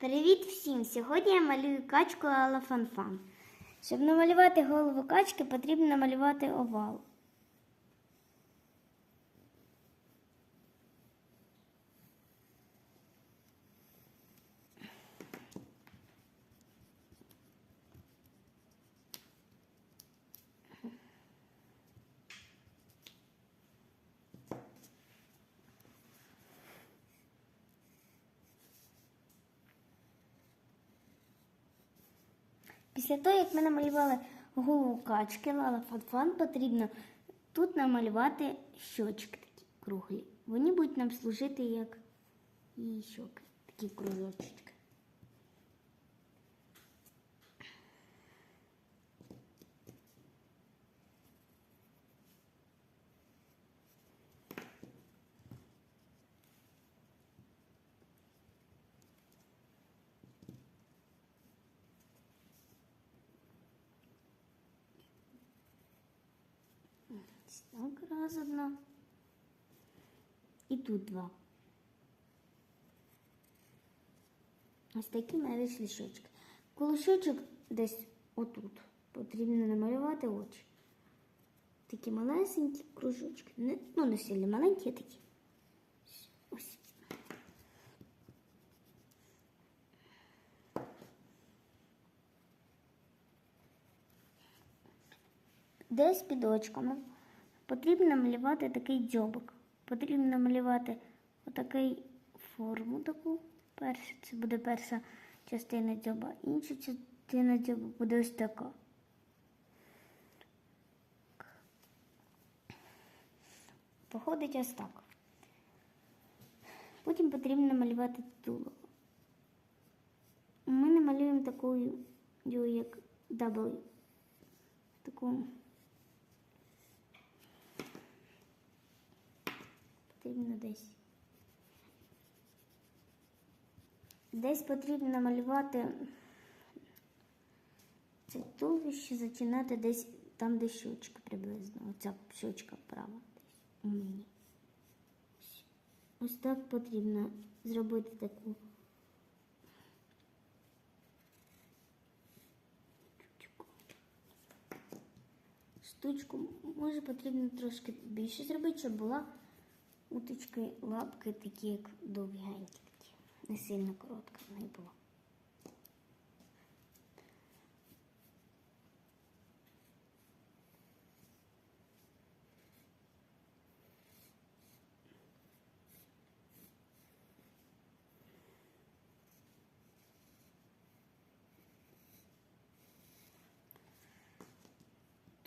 Привіт всім! Сьогодні я малюю качку Алафанфан. Щоб намалювати голову качки, потрібно намалювати овал. Після того, як ми намалювали голову качки Лала Фанфан, потрібно тут намалювати щочки такі круглі. Вони будуть нам служити як і щоки, такі кружочки. Так, раз одна. І тут два. Ось такі мене вийшли. Коло десь отут потрібно намалювати очі. Такі малесенькі кружочки. Не, ну, не сильно маленькі, а такі. Ось. Десь під очками потрібно намалювати такий дзьобик. Потрібно намалювати отакий форму таку. Перша, це буде перша частина дзьоба. Інша частина дзьоба буде ось така. Походить ось так. Потім потрібно намалювати тулово. Ми намалюємо таку, як W. Таку потрібно десь. Десь потрібно намалювати це туловище, зачинати десь там, де щочка приблизно. Оця щочка права десь у мені. Ось. Так потрібно зробити таку. Штучку може потрібно трошки більше зробити, щоб була уточки, лапки такі, як довгенькі такі. Не сильно коротка в неї була.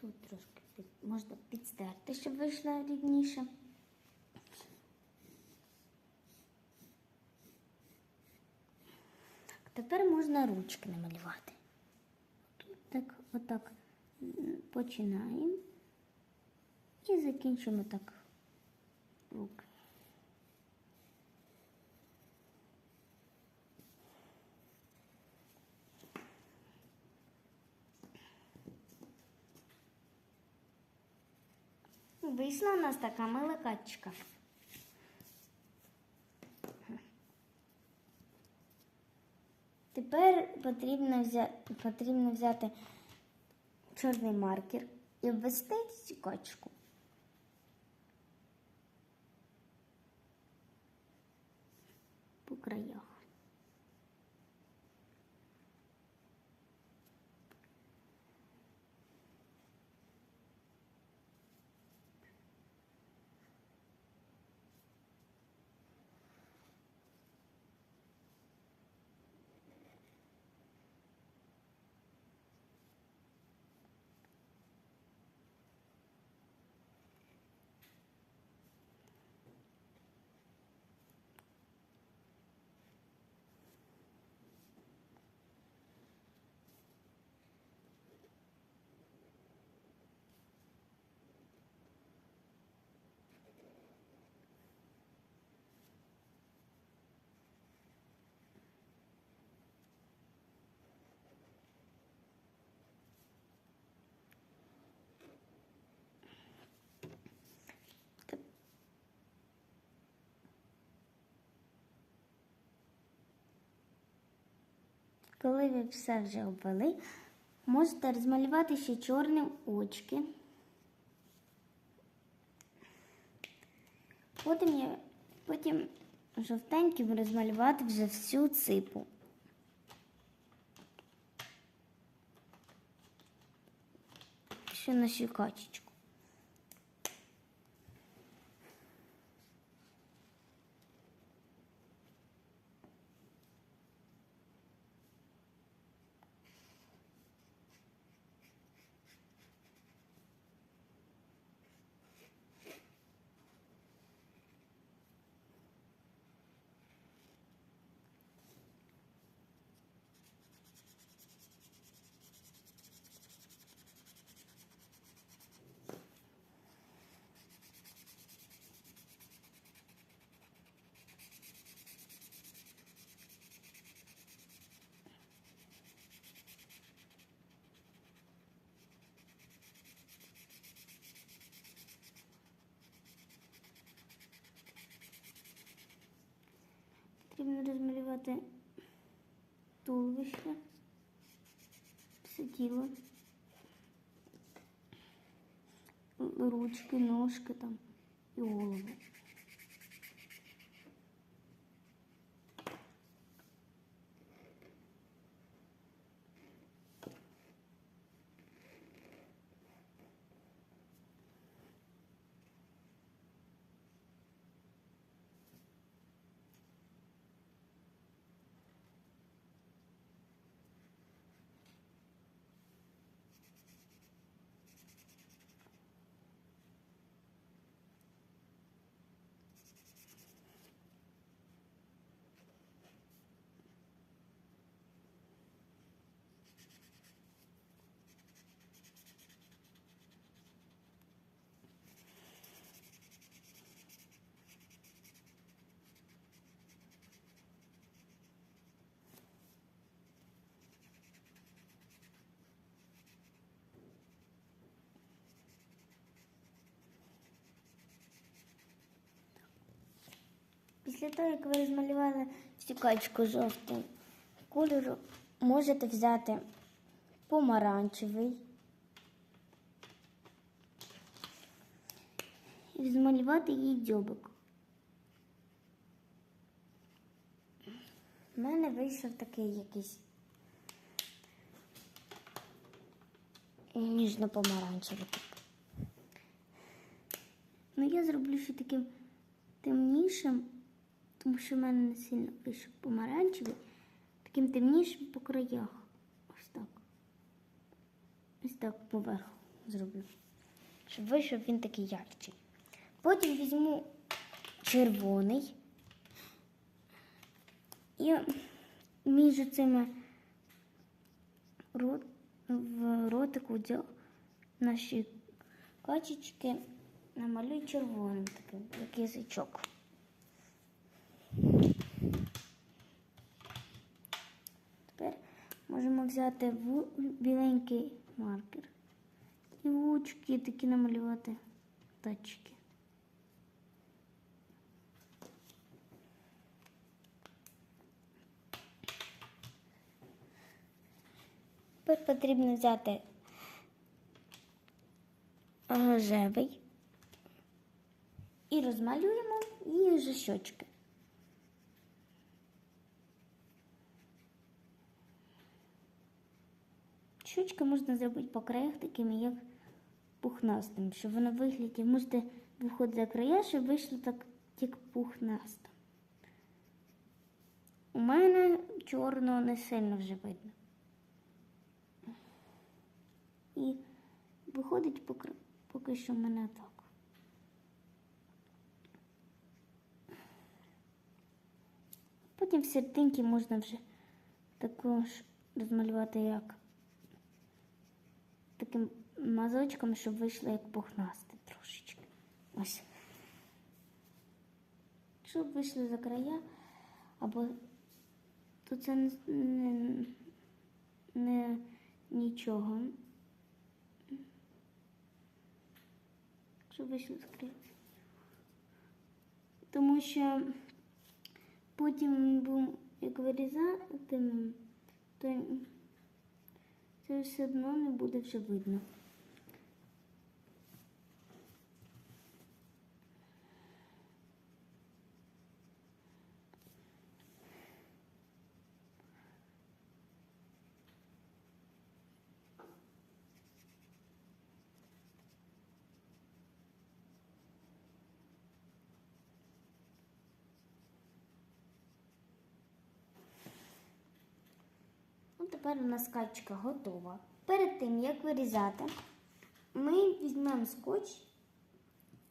Тут трошки можна підстерти, щоб вийшло рівніше. Тепер можна ручки намалювати. Тут так, отак починаємо і закінчимо так руки. Вийшла у нас така мила качка. Тепер потрібно взяти, потрібно взяти чорний маркер і обвести цю качку. По краях. Коли ви все вже обвели, можете розмалювати ще чорним очки. Потім, я, потім жовтеньким розмалювати вже всю ципу. Ще нашу качечку. Потрібно розмалювати туловище, все тіло, ручки, ножки там і голову. Після того, як ви розмалювали всю качку жовтим кольору, можете взяти помаранчевий і змалювати їй дзьобик. У мене вийшов такий якийсь ніжно-помаранчевий. Ну, я зроблю ще таким темнішим, тому що в мене не сильно вийшов помаранчевий, таким темнішим по краях. Ось так. Ось так поверху зроблю. Щоб вийшов він такий ярчий. Потім візьму червоний. І між цими рот, в ротику наші качечки намалюю червоним таким, як язичок. Тепер можемо взяти біленький маркер і вучки такі намалювати тачки. Тепер потрібно взяти рожевий і розмалюємо її вже щочки. Щочки можна зробити по краях такими, як пухнастим, щоб воно вигляді можете виходити за края, щоб вийшло так, як пухнасто. У мене чорного не сильно вже видно. І виходить поки, поки що в мене так. Потім в серединки можна вже також розмалювати як таким мазочком, щоб вийшло як пухнасте трошечки. Ось. Щоб вийшло за края, або то це не, не, не нічого. Щоб вийшло за края. Тому що потім був, як вирізатимемо, то все одно не буде вже видно. Тепер у нас качка готова. Перед тим, як вирізати, ми візьмемо скотч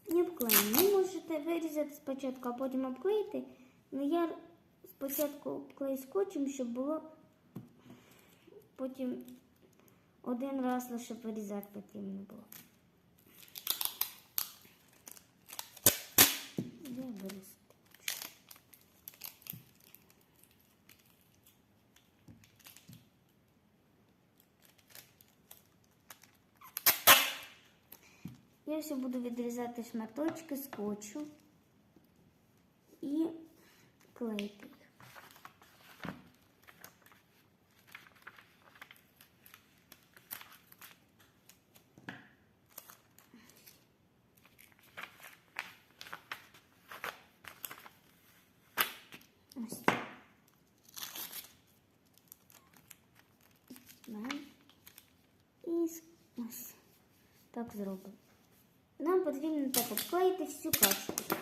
і обклеїмо. Ви можете вирізати спочатку, а потім обклеїти. Ну я спочатку обклею скотчем, щоб було потім один раз лише вирізати потрібно було. Де вирізати? Я все буду відрізати шматочки скотчу і клеїти. Ось. І ось так зробимо. Нам потрібно так обклеїти всю качку.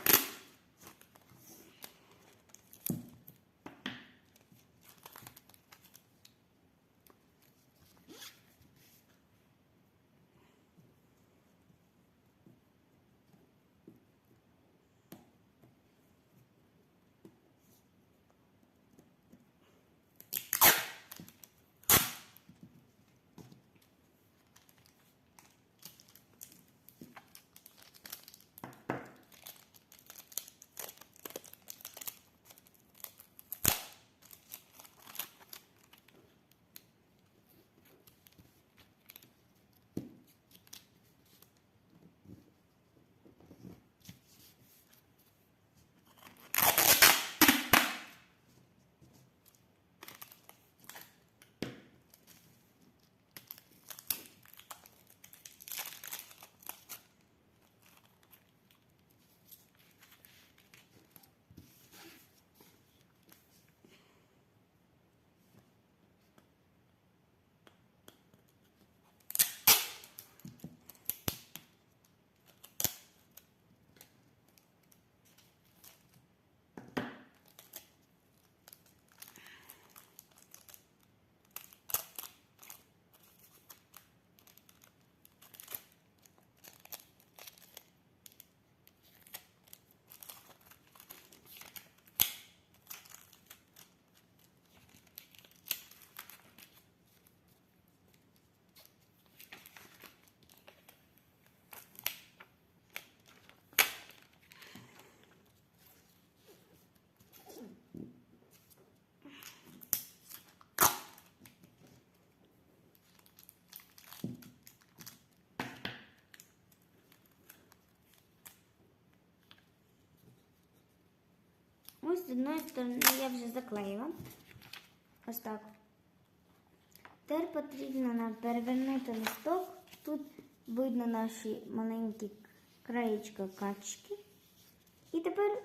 З одної сторони я вже заклеїла. Ось так. Тепер потрібно нам перевернути листок. Тут видно наші маленькі краєчка качки. І тепер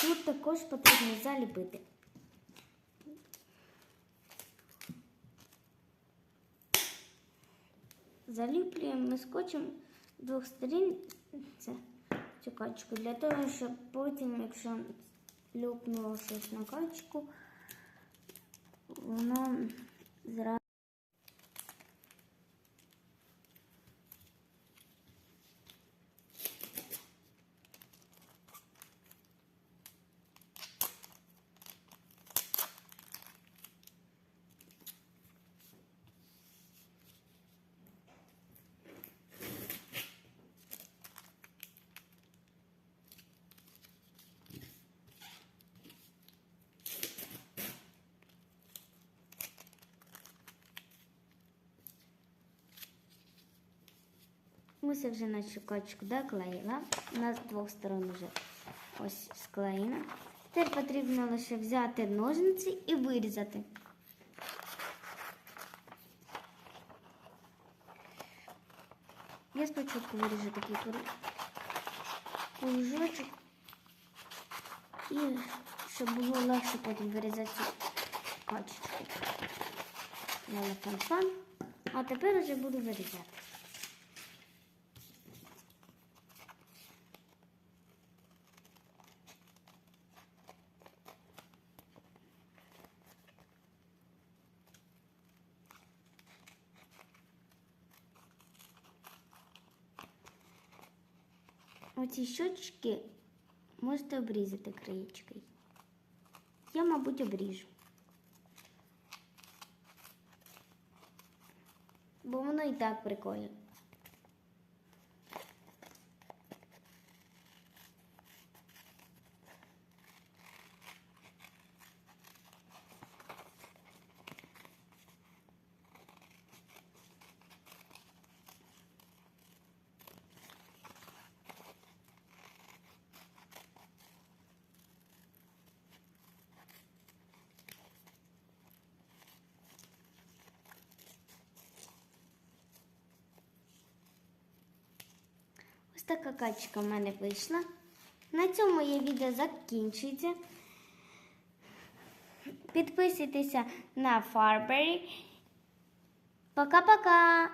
тут також потрібно заліпити. Заліплюємо ми скотчем двох сторін це, цю качку для того, щоб потім, якщо люпнуло щось на качку, воно зразу. Дивлюся вже на чукачку, доклеїла. У нас з двох сторон вже ось склеїна. Тепер потрібно лише взяти ножниці і вирізати. Я спочатку виріжу такий кружочок, і щоб було легше потім вирізати пачечку. Мала фан. А тепер вже буду вирізати. Оці щочки можете обрізати краєчкою. Я, мабуть, обріжу. Бо воно і так прикольно. Ось така качка в мене вийшла. На цьому моє відео закінчується. Підписуйтеся на Фарбері. Пока-пока!